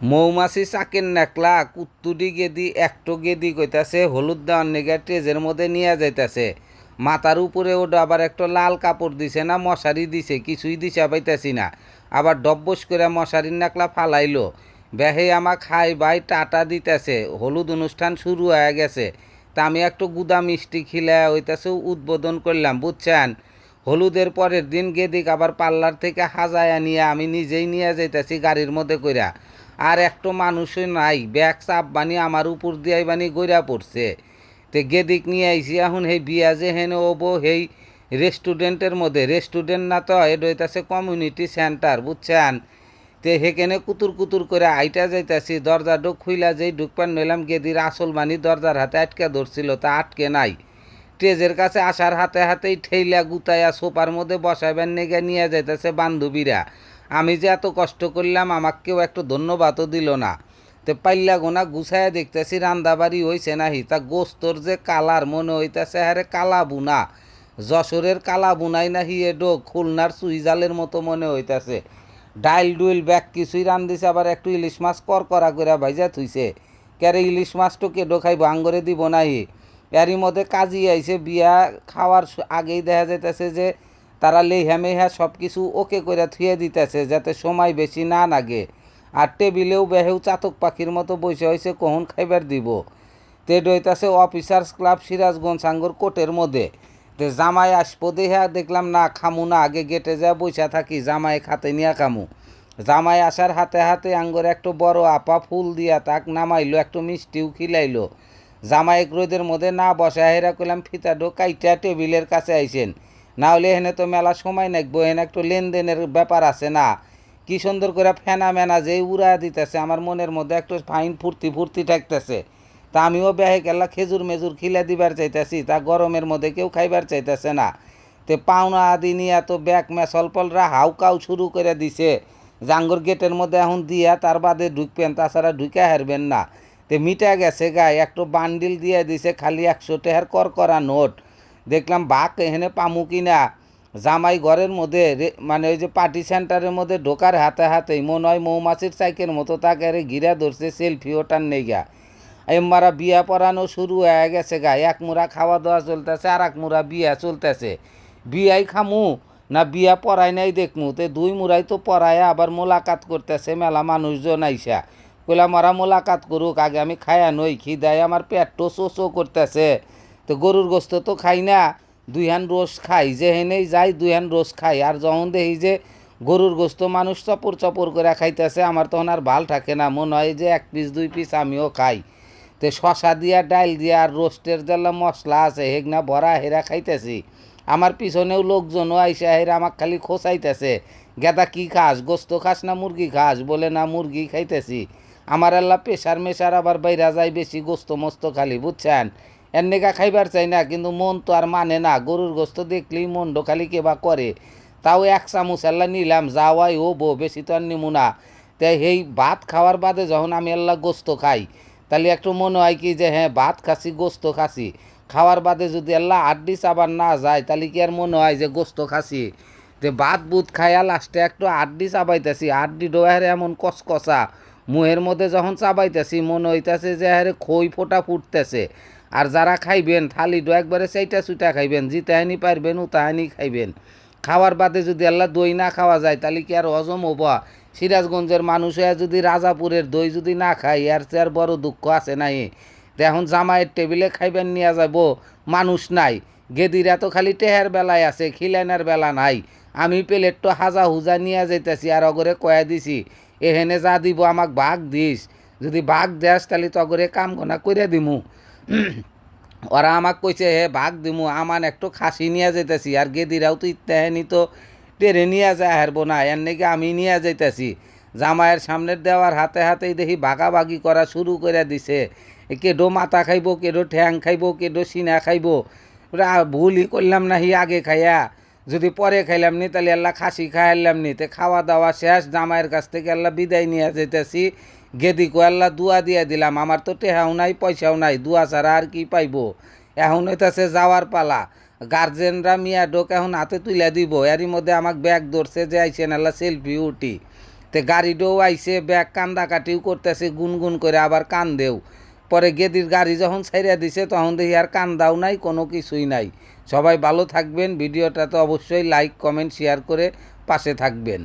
মৌমাছি চাকের নেকলা কুত্তুডি গেদি, একটো গেদি কইতাছে, হলুদ দেওয়ার নেগা ট্রেজের মধ্যে নিয়ে যাইতাছে। মাথার উপরে ওটা আবার একটা লাল কাপড় দিছে না, মশারি দিছে, কিছুই দিছে পাইতাছি না। আবার ডব্বস করে মশারির নাকলা ফালাইলো। বেহে আমাক খাই বাই টাটা দিতেছে, হলুদ অনুষ্ঠান শুরু হয়ে গেছে। তা আমি একটু গুদা মিষ্টি খিলে হইতাছে, উদ্বোধন করলাম, বুঝছেন? হলুদের পরের দিন গেদিক আবার পার্লার থেকে হাজায়া নিয়ে আমি নিজেই নিয়ে যাইতাছি গাড়ির মধ্যে কইরা। আর একটো মানুষই নাই। ব্যাগ চাপ বানি আমার উপর দিয়াই বানি গইরা পড়ছে। তে গেদিক নিয়ে আইছি, এখন সেই বিয়া যে হেন ওবো সেই রেস্টুরেন্টের মধ্যে। রেস্টুরেন্ট না তো এটা হইতাছে কমিউনিটি সেন্টার, বুঝছেন? তে সেখানে কুতুর কুতুর করে আইটা যাইতাছি, দরজা ঢুক খুইলা যেই ঢুকপান নইলাম, গেদির আসল বানি দরজার হাতে আটকে ধরছিল, তা আটকে নাই। স্টেজের কাছে আসার হাতে হাতেই ঠেইলা গুতাইয়া সোপার মধ্যে বসাইবেন নেগে নিয়ে যাইতেছে বান্ধবীরা। আমি যে এত কষ্ট করলাম, আমাকেও একটু ধন্যবাদও দিল না। তো পাইলা গোনা গুছাইয়া দেখতেছি রান্দাবাড়ি হইছে নাহি। তা গোস্তর যে কালার মনে হইতাছে হারে কালা বুনা। যশোরের কালা বুনাই নাহি এডো খুলনার সুইজালের মতো মনে হইতাছে। ডাইল ডুইল ব্যাগ কিছুই রান্ধিছে, আবার একটু ইলিশ মাছ কর করা করে ভাইজা থুইছে। ক্যারে ইলিশ মাছটো কেডো খাইব, আঙ্গরে দিব নাহি। এরই মধ্যে কাজী আইছে, বিয়া খাওয়ার আগেই দেখা যাইতেছে যে তারা লেহা মেহা সব কিছু ওকে করে থুয়ে দিতেছে যাতে সময় বেশি না লাগে। আর টেবিলেও বেহেও চাতক পাখির মতো বসে হয়েছে কখন খাইবার দিব। তে ডইতাছে অফিসার্স ক্লাব সিরাজগঞ্জ সাঙ্গর কোর্টের মধ্যে। তে জামাই আসব দেহা দেখলাম, না, খামু না, আগে গেটে যা, বইসা থাকি, জামাই খাতে নিয়া খামু। জামাই আসার হাতে হাতে আঙ্গর একটু বড় আপা ফুল দিয়া তাক নামাইলো, একটু মিষ্টিও খিলাইলো। জামাই রোদের মধ্যে না বসা হেরা কইলাম, ফিতাডো, কাইটা টেবিলের কাছে আইছেন না হলে এখানে তো মেলা সময় নাকবো, এখানে একটু লেনদেনের ব্যাপার আছে না। কি সুন্দর করে ফেনা মেনা যে উড়া দিতেছে, আমার মনের মধ্যে একটু ফাইন ফুর্তি ফুর্তি থাকতেছে তা আমিও বেহে গেলা খেজুর মেজুর খিলে দিবার চাইতেছি, তা গরমের মধ্যে কেউ খাইবার চাইতেছে না। তে পাওনা আদি নিয়ে তো ব্যাগ মেসলপলরা হাউকাউ শুরু করে দিছে। জাঙ্গর গেটের মধ্যে এখন দিয়া তার বাদে ঢুকবেন, তাছাড়া ঢুকে হারবেন না। তে মিটা গেছে গায়ে একটু বান্ডিল দিয়ে দিছে খালি একশো টেহার কর করা নোট। দেখলাম বাঘ এখানে পামু কিনা। জামাই ঘরের মধ্যে মানে ওই যে পার্টি সেন্টারের মধ্যে ঢোকার হাতে হাতে মনে হয় মৌমাছির সাইকেল মতো তাকে আরে ঘিরা ধরছে, সেলফি ওটার নেগা এমারা বিয়া পড়ানো শুরু হয়ে গেছে গা, এক মুড়া খাওয়া দাওয়া চলতেছে আর এক মুড়া বিয়া চলতেছে। বিয়াই খামু না বিয়া পড়াই নাই দেখমু, তে দুই মুড়াই তো পড়ায়, আবার মোলাকাত করতেছে মেলা মানুষজন আইসা। কইলাম ওরা মোলাকাত করুক, আগে আমি খায়া নই, খিদায় আমার পেটটো চোচো করতেছে। তো গরুর গোস্ত তো খাই না। দুই হান রোজ খাই যে হেনেই যাই দুই হান রোজ খাই। আর যখন দেখি যে গরুর গোস্ত মানুষ চপর চপর করে খাইতেছে, আমার তখন আর ভালো থাকে না। মনে হয় যে এক পিস দুই পিস আমিও খাই। তো শশা দিয়া, ডাইল দিয়া আর রোস্টের যেলা মশলা আছে, হেগনা ভরা হেরা খাইতেছি। আমার পিছনেও লোকজনও আইসা হেরা আমাক খালি খোসাইতেছে গেদা কি খাস, গোস্ত খাস না মুরগি খাস? বলে, না, মুরগি খাইতেছি। আমার আল্লাহ প্রেশার মেশার আবার বাইরা যায় বেশি গোস্ত মস্ত খালি, বুঝছেন? এর নেগা খাইবার চাই না, কিন্তু মন তো আর মানে না। গরুর গোস্ত দেখলেই মনটো খালি কেবা করে। তাও এক চামচ আল্লাহ নিলাম, যাওয়াই ও বো বেশি তো আর নিমু না। তাই সেই ভাত খাওয়ার বাদে যখন আমি আল্লাহ গোস্ত খাই, তাহলে একটু মনে হয় কি যে হ্যাঁ ভাত খাসি, গোস্ত খাসি। খাওয়ার বাদে যদি আল্লাহ আড্ডি চাবার না যায়, তাহলে কি আর মনে হয় যে গোস্ত খাসি? যে ভাত বুত খাইয়া লাস্টে একটু আড্ডি চাবাইতেছি, আড্ডি ডোয়ারে এমন কসকসা মুহের মধ্যে যখন চাবাইতেছি, মনে হইতাছে যে হারে খই ফোটা ফুটতেছে। আর যারা খাইবেন, থালি থালিডো একবারে সেইটা সুইটা খাইবেন জি তাহানি পারবেন ও তাহানি খাইবেন। খাওয়ার বাদে যদি আল্লাহ দই না খাওয়া যায়, তাহলে কি আর হজম হব? সিরাজগঞ্জের মানুষ যদি রাজাপুরের দই যদি না খাই আর সে আর বড় দুঃখ আছে নাই এখন জামাইয়ের টেবিলে খাইবেন নিয়ে যাব মানুষ নাই। গেদিরা তো খালি টেহার বেলায় আছে, খিলাইনার বেলা নাই। আমি প্লেটটো হাজা হুজা নিয়ে যাইতেছি, আর অগরে কয়া দিছি, এহেনে যা দিব আমাক ভাগ দিস। যদি ভাগ দেস, তাহলে তো অগরে কাম ঘনা করে দিমু। ওরা আমাক কইছে হে, ভাগ দিমু, আমান একটু খাসি নিয়ে যেতেছি আর গেদিরাও তো ইত্যাহানি তো টেরে নিয়ে যায় হারবো না এর নাকি আমি নিয়ে যাইতেছি। জামাইয়ের সামনের দেওয়ার হাতে হাতেই দেখি বাগাবাগি করা শুরু করে দিছে। কেডো মাথা খাইব, কেডো ঠ্যাং খাইব, কেডো সিনা খাইব। ভুলই করলাম না হি আগে খাইয়া যদি পরে খাইলাম নি, তাহলে আল্লাহ খাসি খাইলাম নি। তে খাওয়া দাওয়া শেষ, জামাইয়ের কাছ থেকে আল্লাহ বিদায় নিয়ে যেতেছি গেদিকো আল্লাহ দুয়া দিয়ে দিলাম। আমার তো টেহাও নাই, পয়সাও নাই, দুয়া ছাড়া আর কি পাইব? এখন হইতাছে যাওয়ার পালা। গার্জেনরা মিয়া ডোক এখন হাতে তুলে দিব। এরই মধ্যে আমাক ব্যাগ ধরছে যে আইসেন আল্লাহ সেলফি উঠি। তে গাড়িটাও আইসে ব্যাগ কান্দা কাটিও করতেছে, গুনগুন করে আবার কান্দেও। পরে গেদির গাড়ি যখন ছাইড়া দিছে, তখন দেখি আর কান্দাও নাই, কোনো কিছুই নাই। সবাই ভালো থাকবেন ভিডিওটা তো অবশ্যই লাইক কমেন্ট শেয়ার করে পাশে থাকবেন।